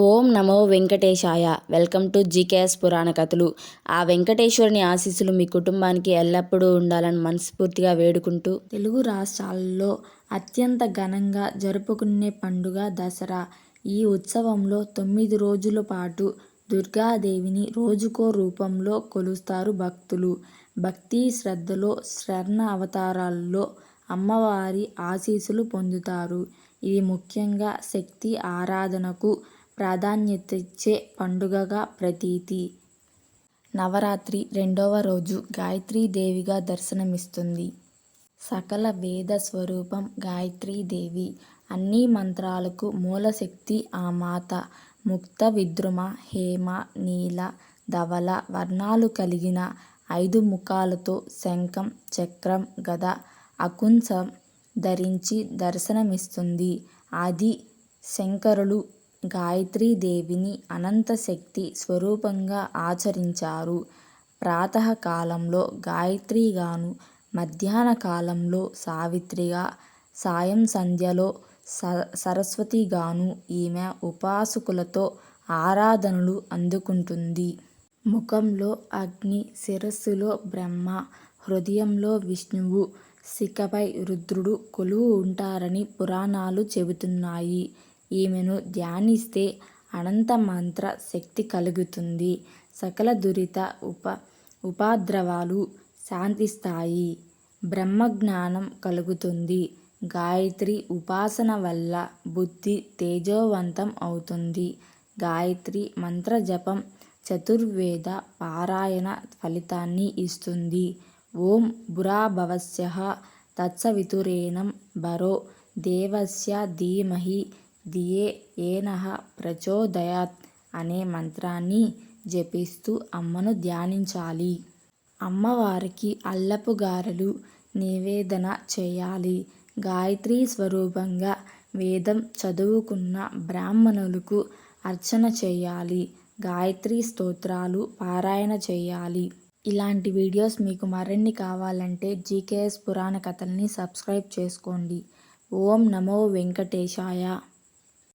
Om Namo Venkatesaya. Welcome to GKS పురాణ కథలు. ఆ వెంకటేశ్వరుని ఆశీస్సులు మీ కుటుంబానికి ఎల్లప్పుడూ ఉండాలని మనస్ఫూర్తిగా వేడుకుంటూ తెలుగు రాష్ట్రాల్లో అత్యంత ఘనంగా జరుపుకునే పండుగ దసరా. ఈ ఉత్సవంలో తొమ్మిది రోజుల పాటు దుర్గాదేవిని రోజుకో రూపంలో కొలుస్తారు భక్తులు. భక్తి శ్రద్ధలో స్వర్ణ అవతారాల్లో అమ్మవారి ఆశీస్సులు పొందుతారు. ఇది ముఖ్యంగా శక్తి ఆరాధనకు ప్రాధాన్యతిచ్చే పండుగగా ప్రతీతి. నవరాత్రి రెండవ రోజు గాయత్రీదేవిగా దర్శనమిస్తుంది. సకల వేద స్వరూపం గాయత్రీదేవి అన్ని మంత్రాలకు మూలశక్తి ఆ మాత. ముక్త విద్రుమ హేమ నీల ధవల వర్ణాలు కలిగిన ఐదు ముఖాలతో శంఖం చక్రం గద అకుంశం ధరించి దర్శనమిస్తుంది. ఆది శంకరులు గాయత్రీదేవిని అనంత శక్తి స్వరూపంగా ఆచరించారు. ప్రాతకాలంలో గాయత్రిగాను మధ్యాహ్న కాలంలో సావిత్రిగా సాయం సంధ్యలో స సరస్వతిగాను ఈమె ఉపాసకులతో ఆరాధనలు అందుకుంటుంది. ముఖంలో అగ్ని శిరస్సులో బ్రహ్మ హృదయంలో విష్ణువు శిఖపై రుద్రుడు కొలువు ఉంటారని పురాణాలు చెబుతున్నాయి. ఈమెను ధ్యానిస్తే అనంత మంత్ర శక్తి కలుగుతుంది. సకల దురిత ఉప ఉపాద్రవాలు శాంతిస్తాయి. బ్రహ్మజ్ఞానం కలుగుతుంది. గాయత్రి ఉపాసన వల్ల బుద్ధి తేజోవంతం అవుతుంది. గాయత్రి మంత్ర జపం చతుర్వేద పారాయణ ఫలితాన్ని ఇస్తుంది. ఓం బురాభవస్య తత్సవితురేణం భరో దేవస్య ధీమహి దియే ఏనః ప్రచోదయాత్ అనే మంత్రాన్ని జపిస్తూ అమ్మను ధ్యానించాలి. అమ్మవారికి అల్లపు గారెలు నివేదన చేయాలి. గాయత్రీ స్వరూపంగా వేదం చదువుకున్న బ్రాహ్మణులకు అర్చన చేయాలి. గాయత్రి స్తోత్రాలు పారాయణ చేయాలి. ఇలాంటి వీడియోస్ మీకు మరిన్ని కావాలంటే జీకేఎస్ పురాణ కథల్ని సబ్స్క్రైబ్ చేసుకోండి. ఓం నమో వెంకటేశాయ.